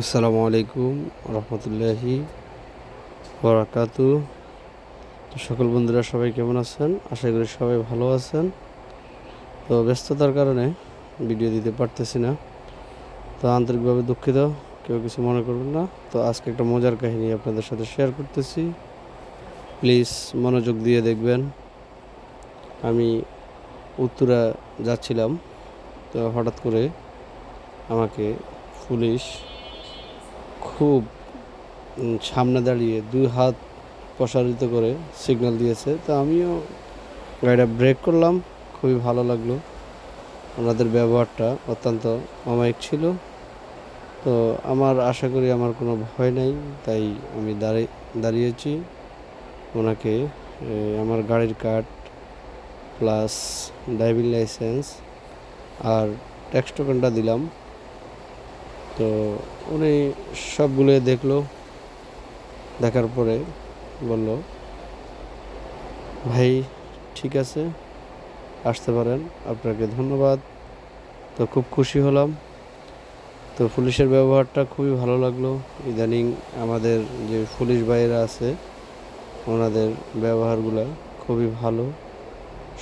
আসসালামু আলাইকুম রহমতুল্লাহি বরাকাতু তো সকল বন্ধুরা সবাই কেমন আছেন? আশা করি সবাই ভালো আছেন। তো ব্যস্ততার কারণে ভিডিও দিতে পারতেছি না। তো আন্তরিকভাবে দুঃখিত, কেউ কিছু মনে করবেন না। তো আজকে একটা মজার কাহিনী আপনাদের সাথে শেয়ার করতেছি। প্লিজ মনোযোগ দিয়ে দেখবেন। আমি উত্তরা যাচ্ছিলাম। তো হঠাৎ করে আমাকে পুলিশ খুব সামনে দাঁড়িয়ে দুই হাত প্রসারিত করে সিগন্যাল দিয়েছে। তো আমিও গাড়িটা ব্রেক করলাম, খুবই ভালো লাগল। ওনাদের ব্যবহারটা অত্যন্ত অমায়িক ছিল। তো আমার আশা করি আমার কোনো ভয় নাই, তাই আমি দাঁড়িয়ে দাঁড়িয়েছি। ওনাকে আমার গাড়ির কার্ড প্লাস ড্রাইভিং লাইসেন্স আর ট্যাক্স টোকেনটা দিলাম। তো উনি সবগুলো দেখল, দেখার পরে বলল, ভাই, ঠিক আছে, আসতে পারেন, আপনাকে ধন্যবাদ। তো খুব খুশি হলাম। তো পুলিশের ব্যবহারটা খুবই ভালো লাগল। ইদানিং আমাদের যে পুলিশ ভাইয়েরা আছে, ওনাদের ব্যবহারগুলো খুবই ভালো।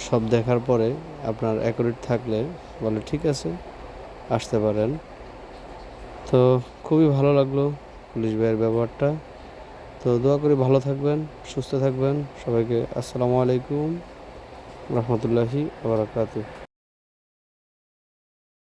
সব দেখার পরে আপনার অ্যাকুরেট থাকলে বলে, ঠিক আছে, আসতে পারেন। তো খুবই ভালো লাগল পুলিশ ভাইয়ের ব্যবহারটা। তো দোয়া করি ভালো থাকবেন, সুস্থ থাকবেন। সবাইকে আসসালামু আলাইকুম, রহমতুল্লাহি বারাকাতুহ।